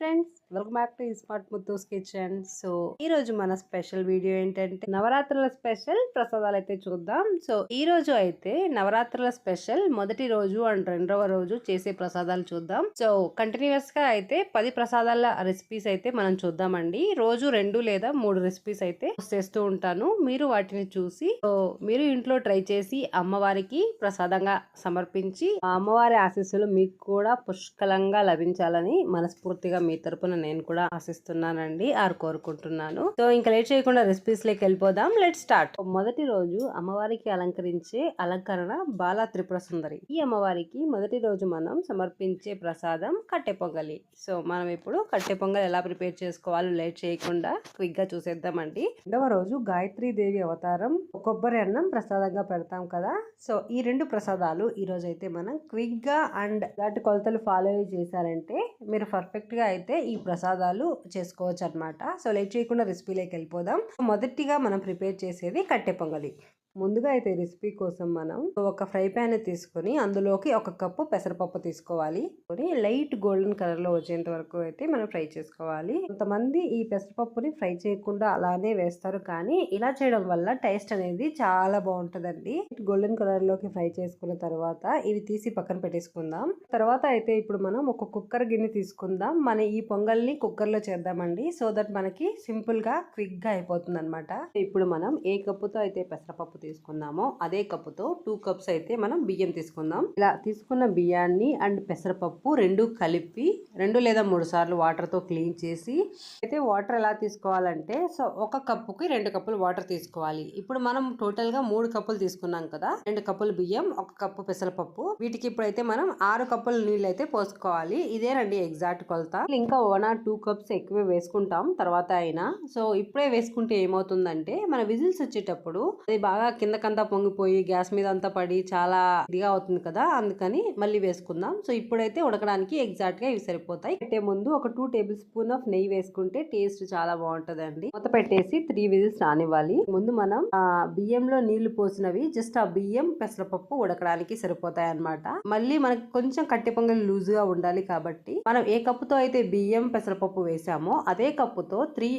Friends. Welcome back to smart Muthu's kitchen. So ఈ రోజు మన స్పెషల్ వీడియో ఏంటంటే నవరాత్రుల స్పెషల్ ప్రసాదాలు అయితే చూద్దాం. సో ఈ రోజు అయితే నవరాత్రుల స్పెషల్ మొదటి రోజు అండ్ రెండవ రోజు చేసే ప్రసాదాలు చూద్దాం. సో కంటిన్యూస్గా అయితే పది ప్రసాదాల రెసిపీస్ అయితే మనం చూద్దామండి. రోజు రెండు లేదా మూడు రెసిపీస్ అయితే చేస్తూ ఉంటాను. మీరు వాటిని చూసి సో మీరు ఇంట్లో ట్రై చేసి అమ్మవారికి ప్రసాదంగా సమర్పించి అమ్మవారి ఆశీస్సులు మీకు కూడా పుష్కలంగా లభించాలని మనస్ఫూర్తిగా మీ తరపున నేను కూడా ఆశిస్తున్నానండి ఆరు కోరుకుంటున్నాను సో ఇంకా లేట్ చేయకుండా రెసిపీస్లోకి వెళ్ళిపోదాం. లెట్ స్టార్ట్ మొదటి రోజు అమ్మవారికి అలంకరించే అలంకరణ బాలా త్రిపుర సుందరి. ఈ అమ్మవారికి మొదటి రోజు మనం సమర్పించే ప్రసాదం కట్టె పొంగలి. సో మనం ఇప్పుడు కట్టె పొంగలి ఎలా ప్రిపేర్ చేసుకోవాలో లేట్ చేయకుండా క్విక్గా చూసేద్దామండి. రెండవ రోజు గాయత్రీ దేవి అవతారం కొబ్బరి అన్నం ప్రసాదంగా పెడతాం కదా. సో ఈ రెండు ప్రసాదాలు ఈ రోజు అయితే మనం క్విక్గా అండ్ దాటి కొలతలు ఫాలో చేశారంటే మీరు పర్ఫెక్ట్గా అయితే ఈ ప్రసాదాలు చేసుకోవచ్చు అన్నమాట సో లేట్ చేయకుండా రెసిపీలోకి వెళ్ళిపోదాం. మొదటిగా మనం ప్రిపేర్ చేసేది కట్టె పొంగలి. ముందుగా అయితే రెసిపీ కోసం మనం ఒక ఫ్రై ప్యాన్ తీసుకొని అందులోకి ఒక కప్పు పెసరపప్పు తీసుకోవాలి. లైట్ గోల్డెన్ కలర్లో వచ్చేంత వరకు అయితే మనం ఫ్రై చేసుకోవాలి. కొంతమంది ఈ పెసరపప్పుని ఫ్రై చేయకుండా అలానే వేస్తారు. కానీ ఇలా చేయడం వల్ల టేస్ట్ అనేది చాలా బాగుంటుందండి. గోల్డెన్ కలర్లోకి ఫ్రై చేసుకున్న తర్వాత ఇవి తీసి పక్కన పెట్టేసుకుందాం. తర్వాత అయితే ఇప్పుడు మనం ఒక కుక్కర్ గిన్నె తీసుకుందాం. మన ఈ పొంగల్ని కుక్కర్లో చేద్దామండి. సో దట్ మనకి సింపుల్గా క్విక్గా అయిపోతుంది అనమాట ఇప్పుడు మనం ఏ కప్పుతో అయితే పెసరపప్పు తీసుకుందామో. అదే కప్పుతో టూ కప్స్ అయితే మనం బియ్యం తీసుకుందాం. ఇలా తీసుకున్న బియ్యాన్ని అండ్ పెసరపప్పు రెండు కలిపి రెండు లేదా మూడు సార్లు వాటర్తో క్లీన్ చేసి అయితే వాటర్ ఎలా తీసుకోవాలంటే సో ఒక కప్పుకి రెండు కప్పులు వాటర్ తీసుకోవాలి. ఇప్పుడు మనం టోటల్గా మూడు కప్పులు తీసుకున్నాం కదా రెండు కప్పులు బియ్యం ఒక కప్పు పెసరపప్పు. వీటికి ఇప్పుడైతే మనం ఆరు కప్పులు నీళ్ళు అయితే పోసుకోవాలి. ఇదేనండి ఎగ్జాక్ట్ కొలత. ఇంకా వన్ ఆర్ టూ కప్స్ ఎక్కువే వేసుకుంటాం. తర్వాత అయినా సో ఇప్పుడే వేసుకుంటే ఏమవుతుందంటే మన విజిల్స్ వచ్చేటప్పుడు అది బాగా కిందకంతా పొంగిపోయి గ్యాస్ మీద అంతా పడి చాలా ఇదిగా అవుతుంది కదా అందుకని మళ్ళీ వేసుకుందాం. సో ఇప్పుడైతే ఉడకడానికి ఎగ్జాక్ట్గా ఇవి సరిపోతాయి. పెట్టే ముందు ఒక టూ టేబుల్ స్పూన్ ఆఫ్ నెయ్యి వేసుకుంటే టేస్ట్ చాలా బాగుంటదండి. మూత పెట్టేసి త్రీ విజిల్స్ రానివ్వాలి. ముందు మనం బియ్యంలో నీళ్ళు పోసినవి జస్ట్ ఆ బియ్యం పెసరపప్పు ఉడకడానికి సరిపోతాయి అన్నమాట మళ్ళీ మనకి కొంచెం కట్టె పొంగలి లూజ్గా ఉండాలి కాబట్టి మనం ఏ కప్పుతో అయితే బియ్యం పెసరపప్పు వేసామో అదే కప్పుతో త్రీ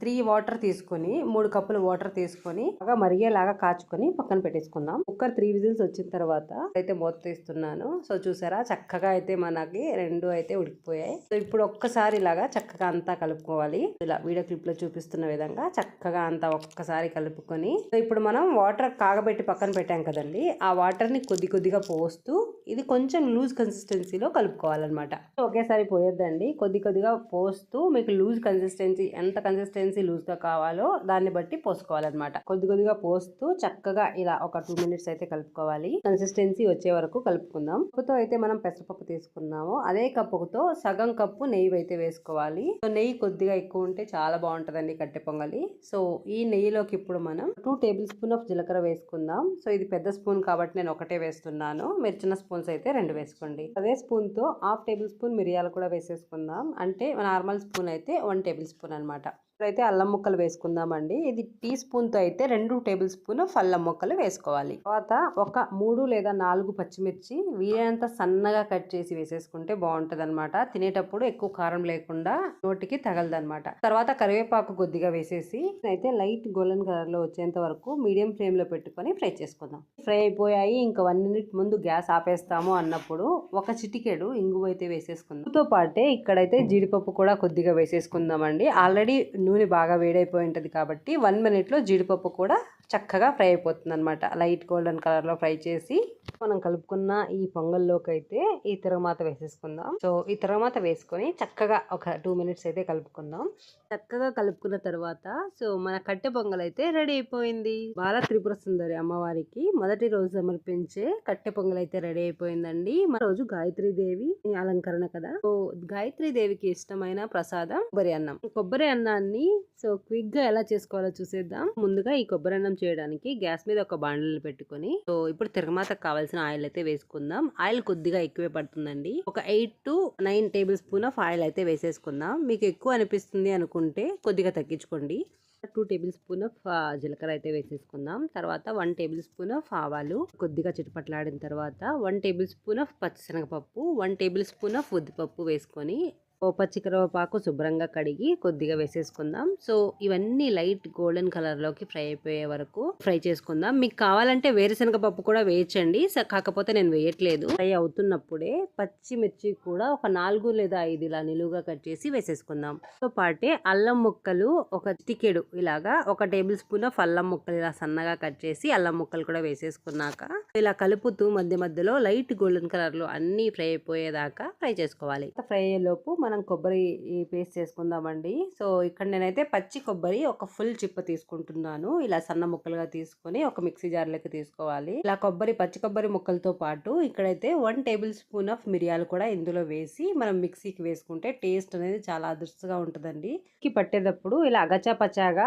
త్రీ వాటర్ తీసుకొని మూడు కప్పులు వాటర్ తీసుకొని బాగా మరిగేలాగా కాచుకొని పక్కన పెట్టేసుకుందాం. కుక్కర్ త్రీ విజిల్స్ వచ్చిన తర్వాత అయితే మూత తీస్తున్నాను. సో చూసారా? చక్కగా అయితే మనకి రెండు అయితే ఉడికిపోయాయి. సో ఇప్పుడు ఒక్కసారి ఇలాగా చక్కగా అంతా కలుపుకోవాలి. ఇలా వీడియో క్లిప్లో చూపిస్తున్న విధంగా చక్కగా అంతా ఒక్కసారి కలుపుకొని సో ఇప్పుడు మనం వాటర్ కాగబెట్టి పక్కన పెట్టాం కదండి. ఆ వాటర్ని కొద్ది కొద్దిగా పోస్తూ ఇది కొంచెం లూజ్ కన్సిస్టెన్సీలో కలుపుకోవాలన్నమాట. ఒకేసారి పోయొద్దండి. కొద్ది కొద్దిగా పోస్తూ మీకు లూజ్ కన్సిస్టెన్సీ ఎంత కన్సిస్టెన్సీ కన్సిస్టెన్సీ లూజ్గా కావాలో దాన్ని బట్టి పోసుకోవాలన్నమాట. కొద్ది కొద్దిగా పోస్తూ చక్కగా ఇలా ఒక టూ మినిట్స్ అయితే కలుపుకోవాలి. కన్సిస్టెన్సీ వచ్చే వరకు కలుపుకుందాం. కప్పుతో అయితే మనం పెసరపప్పు తీసుకున్నాము. అదే కప్పుతో సగం కప్పు నెయ్యి అయితే వేసుకోవాలి. సో నెయ్యి కొద్దిగా ఎక్కువ ఉంటే చాలా బాగుంటుందండి కట్టె పొంగలి. సో ఈ నెయ్యిలోకి ఇప్పుడు మనం టూ టేబుల్ స్పూన్ ఆఫ్ జీలకర్ర వేసుకుందాం. సో ఇది పెద్ద స్పూన్ కాబట్టి నేను ఒకటే వేస్తున్నాను. మీరు చిన్న స్పూన్స్ అయితే రెండు వేసుకోండి. అదే స్పూన్తో హాఫ్ టేబుల్ స్పూన్ మిరియాలు కూడా వేసేసుకుందాం. అంటే నార్మల్ స్పూన్ అయితే వన్ టేబుల్ స్పూన్ అనమాట ఇప్పుడైతే అల్లం ముక్కలు వేసుకుందామండి. ఇది టీ స్పూన్తో అయితే రెండు టేబుల్ స్పూన్ అల్లం ముక్కలు వేసుకోవాలి. తర్వాత ఒక మూడు లేదా నాలుగు పచ్చిమిర్చి వీలైనంత సన్నగా కట్ చేసి వేసేసుకుంటే బాగుంటుందన్నమాట. అనమాట తినేటప్పుడు ఎక్కువ కారం లేకుండా నోటికి తగలదనమాట తర్వాత కరివేపాకు కొద్దిగా వేసేసి అయితే లైట్ గోల్డెన్ కలర్లో వచ్చేంత వరకు మీడియం ఫ్లేమ్లో పెట్టుకొని ఫ్రై చేసుకుందాం. ఫ్రై అయిపోయాయి. ఇంకా వన్ మినిట్ ముందు గ్యాస్ ఆపేస్తాము అన్నప్పుడు ఒక చిటికెడు ఇంగువ అయితే వేసేసుకుందాం. తో పాటే ఇక్కడైతే జీడిపప్పు కూడా కొద్దిగా వేసేసుకుందామండి. ఆల్రెడీ నూనె బాగా వేడైపోయి ఉంటుంది కాబట్టి వన్ మినిట్లో జీడిపప్పు కూడా చక్కగా ఫ్రై అయిపోతుంది అనమాట లైట్ గోల్డెన్ కలర్లో ఫ్రై చేసి మనం కలుపుకున్న ఈ పొంగల్లోకి అయితే ఈ తిరగమాత వేసేసుకుందాం. సో ఈ తిరగమాత వేసుకొని చక్కగా ఒక టూ మినిట్స్ అయితే కలుపుకుందాం. చక్కగా కలుపుకున్న తర్వాత సో మన కట్టె పొంగల్ అయితే రెడీ అయిపోయింది. బాల త్రిపుర సుందరి అమ్మవారికి మొదటి రోజు సమర్పించే కట్టె పొంగల్ అయితే రెడీ అయిపోయిందండి. మన రోజు గాయత్రీ దేవి అలంకరణ కదా. సో గాయత్రి దేవికి ఇష్టమైన ప్రసాదం కొబ్బరి అన్నం. కొబ్బరి అన్నాన్ని సో క్విక్గా ఎలా చేసుకోవాలో చూసేద్దాం. ముందుగా ఈ కొబ్బరి అన్నం చేయడానికి గ్యాస్ మీద ఒక బాండలు పెట్టుకొని సో ఇప్పుడు తిరగమాతకు కావాల్సిన ఆయిల్ అయితే వేసుకుందాం. ఆయిల్ కొద్దిగా ఎక్కువే పడుతుందండి. ఒక eight to nine tablespoon of oil అయితే వేసేసుకుందాం. మీకు ఎక్కువ అనిపిస్తుంది అనుకుంటే కొద్దిగా తగ్గించుకోండి. టూ టేబుల్ స్పూన్ ఆఫ్ జీలకర్ర అయితే వేసేసుకుందాం. తర్వాత వన్ టేబుల్ స్పూన్ ఆఫ్ ఆవాలు కొద్దిగా చిటపట్లాడిన తర్వాత వన్ టేబుల్ స్పూన్ ఆఫ్ పచ్చిశనగపప్పు వన్ టేబుల్ స్పూన్ ఆఫ్ ఉద్దిపప్పు వేసుకొని ఓ పచ్చి శుభ్రంగా కడిగి కొద్దిగా వేసేసుకుందాం. సో ఇవన్నీ లైట్ గోల్డెన్ కలర్లోకి ఫ్రై అయిపోయే వరకు ఫ్రై చేసుకుందాం. మీకు కావాలంటే వేరుశనగ పప్పు కూడా వేయచ్చండి. స- కాకపోతే నేను వేయట్లేదు. ఫ్రై అవుతున్నప్పుడే పచ్చిమిర్చి కూడా ఒక నాలుగు లేదా ఐదు ఇలా నిలువుగా కట్ చేసి వేసేసుకుందాం. తో పాటే అల్లం ముక్కలు ఒక చిటికెడు ఇలాగా ఒక టేబుల్ స్పూన్ ఆఫ్ అల్లం ముక్కలు ఇలా సన్నగా కట్ చేసి అల్లం ముక్కలు కూడా వేసేసుకున్నాక ఇలా కలుపుతూ మధ్య మధ్యలో లైట్ గోల్డెన్ కలర్లో అన్నీ ఫ్రై అయిపోయేదాకా ఫ్రై చేసుకోవాలి. ఫ్రై అయ్యేలోపు మనం కొబ్బరి పేస్ట్ చేసుకుందామండి. సో ఇక్కడ నేనైతే పచ్చి కొబ్బరి ఒక ఫుల్ చిప్ప తీసుకుంటున్నాను. ఇలా సన్న ముక్కలుగా తీసుకొని ఒక మిక్సీ జార్లోకి తీసుకోవాలి. ఇలా కొబ్బరి పచ్చి కొబ్బరి ముక్కలతో పాటు ఇక్కడైతే వన్ టేబుల్ స్పూన్ ఆఫ్ మిరియాలు కూడా ఇందులో వేసి మనం మిక్సీకి వేసుకుంటే టేస్ట్ అనేది చాలా అదృష్టగా ఉంటుందండి. కి పట్టేటప్పుడు ఇలా అగచా పచాగా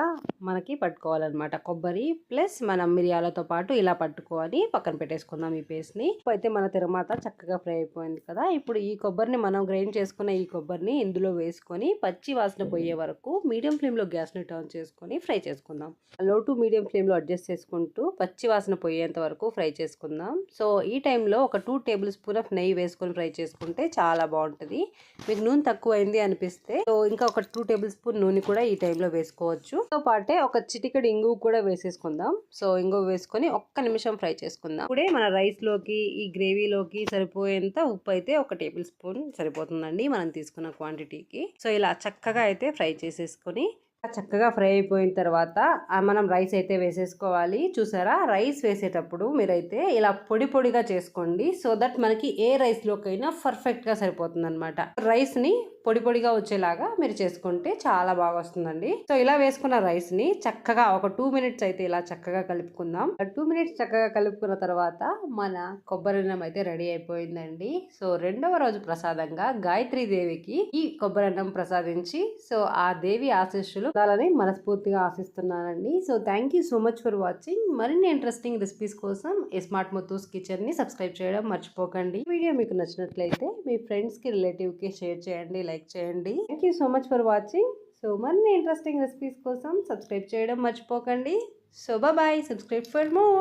మనకి పట్టుకోవాలన్నమాట. కొబ్బరి ప్లస్ మనం మిరియాలతో పాటు ఇలా పట్టుకొని పక్కన పెట్టేసుకుందాం ఈ పేస్ట్ని అయితే మన తిరుమాత చక్కగా ఫ్రై అయిపోయింది కదా. ఇప్పుడు ఈ కొబ్బరిని మనం గ్రైండ్ చేసుకున్న ఈ కొబ్బరి కొబ్బరిని ఇందులో వేసుకొని పచ్చి వాసన పోయే వరకు మీడియం ఫ్లేమ్లో గ్యాస్ని టర్న్ చేసుకొని ఫ్రై చేసుకుందాం. లో టు మీడియం ఫ్లేమ్లో అడ్జస్ట్ చేసుకుంటూ పచ్చి వాసన పోయేంత వరకు ఫ్రై చేసుకుందాం. సో ఈ టైంలో ఒక టూ టేబుల్ స్పూన్ ఆఫ్ నెయ్యి వేసుకొని ఫ్రై చేసుకుంటే చాలా బాగుంటుంది. మీకు నూనె తక్కువ అయింది అనిపిస్తే సో ఇంకా ఒక టూ టేబుల్ స్పూన్ నూనె కూడా ఈ టైంలో వేసుకోవచ్చు. తో పాటే ఒక చిటికెడు ఇంగు కూడా వేసేసుకుందాం. సో ఇంగు వేసుకొని ఒక్క నిమిషం ఫ్రై చేసుకుందాం. ఇప్పుడే మన రైస్లోకి ఈ గ్రేవీలోకి సరిపోయేంత ఉప్పు అయితే ఒక టేబుల్ స్పూన్ సరిపోతుందండి. మనం తీసుకున్న క్వాంటిటీకి సో ఇలా చక్కగా అయితే ఫ్రై చేసేసుకొని చక్కగా ఫ్రై అయిపోయిన తర్వాత మనం రైస్ అయితే వేసేసుకోవాలి. చూసారా? రైస్ వేసేటప్పుడు మీరైతే ఇలా పొడి పొడిగా చేసుకోండి సో దట్ మనకి ఏ రైస్లోకైనా పర్ఫెక్ట్గా సరిపోతుంది అనమాట రైస్ని పొడి పొడిగా వచ్చేలాగా మీరు చేసుకుంటే చాలా బాగా వస్తుందండి. సో ఇలా వేసుకున్న రైస్ని చక్కగా ఒక టూ మినిట్స్ అయితే ఇలా చక్కగా కలుపుకుందాం. టూ మినిట్స్ చక్కగా కలుపుకున్న తర్వాత మన కొబ్బరి అన్నం అయితే రెడీ అయిపోయిందండి. సో రెండవ రోజు ప్రసాదంగా గాయత్రి దేవికి ఈ కొబ్బరి అన్నం ప్రసాదించి సో ఆ దేవి ఆశీస్సులు అలానే మనస్ఫూర్తిగా ఆశిస్తున్నానండి. So thank you so much for watching. మరిన్ని ఇంట్రెస్టింగ్ రెసిపీస్ కోసం స్మార్ట్ ముత్తూస్ కిచెన్ని సబ్స్క్రైబ్ చేయడం మర్చిపోకండి. వీడియో మీకు నచ్చినట్లయితే మీ ఫ్రెండ్స్కి రిలేటివ్కి షేర్ చేయండి లైక్ చేయండి. Thank you so much for watching so మరిన్ని ఇంట్రెస్టింగ్ రెసిపీస్ కోసం సబ్స్క్రైబ్ చేయడం మర్చిపోకండి. So bye subscribe for more